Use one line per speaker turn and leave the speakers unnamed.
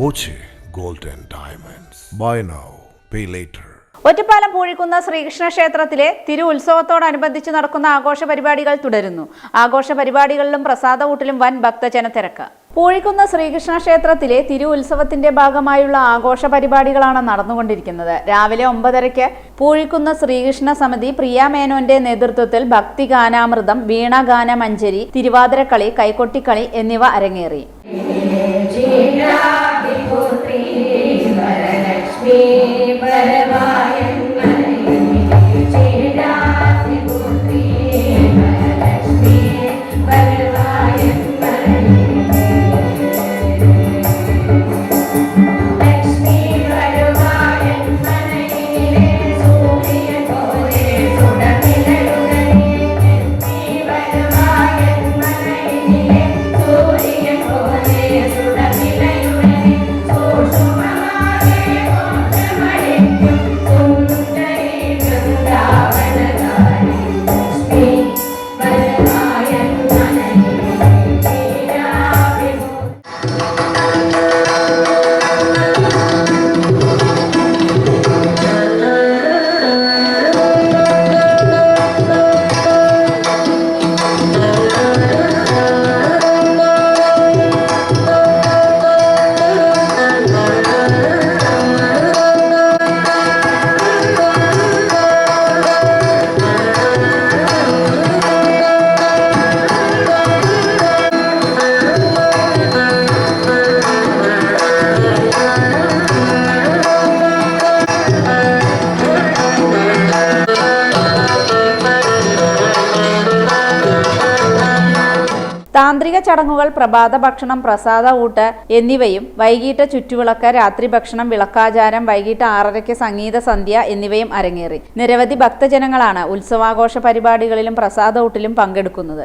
Boche golden diamonds. Buy now pay later
Ottapalam Poozhikkunna Sreekrishna ക്ഷേത്രത്തിലെ തിരു ഉത്സവത്തോടനുബന്ധിച്ച് നടക്കുന്ന ആഘോഷ പരിപാടികൾ തുടരുന്നു. ആഘോഷ പരിപാടികളിലും പ്രസാദകൂട്ടിലും വൻ ഭക്തജന തിരക്ക് പൂഴിക്കുന്ന ശ്രീകൃഷ്ണ ക്ഷേത്രത്തിലെ തിരു ഉത്സവത്തിന്റെ ഭാഗമായുള്ള ആഘോഷ പരിപാടികളാണ് നടന്നുകൊണ്ടിരിക്കുന്നത്. രാവിലെ ഒമ്പതരയ്ക്ക് പൂഴിക്കുന്ന ശ്രീകൃഷ്ണ സമിതി പ്രിയ മേനോന്റെ നേതൃത്വത്തിൽ ഭക്തി ഗാനാമൃതം വീണഗാന മഞ്ചരി തിരുവാതിരക്കളി കൈകൊട്ടിക്കളി എന്നിവ അരങ്ങേറി. പരമായ താന്ത്രിക ചടങ്ങുകൾ പ്രഭാത ഭക്ഷണം പ്രസാദ ഊട്ട് എന്നിവയും വൈകിട്ട് ചുറ്റുവിളക്ക് രാത്രി ഭക്ഷണം വിളക്കാചാരം വൈകിട്ട് ആറരയ്ക്ക് സംഗീത സന്ധ്യ എന്നിവയും അരങ്ങേറി. നിരവധി ഭക്തജനങ്ങളാണ് ഉത്സവാഘോഷ പരിപാടികളിലും പ്രസാദ ഊട്ടിലും പങ്കെടുക്കുന്നത്.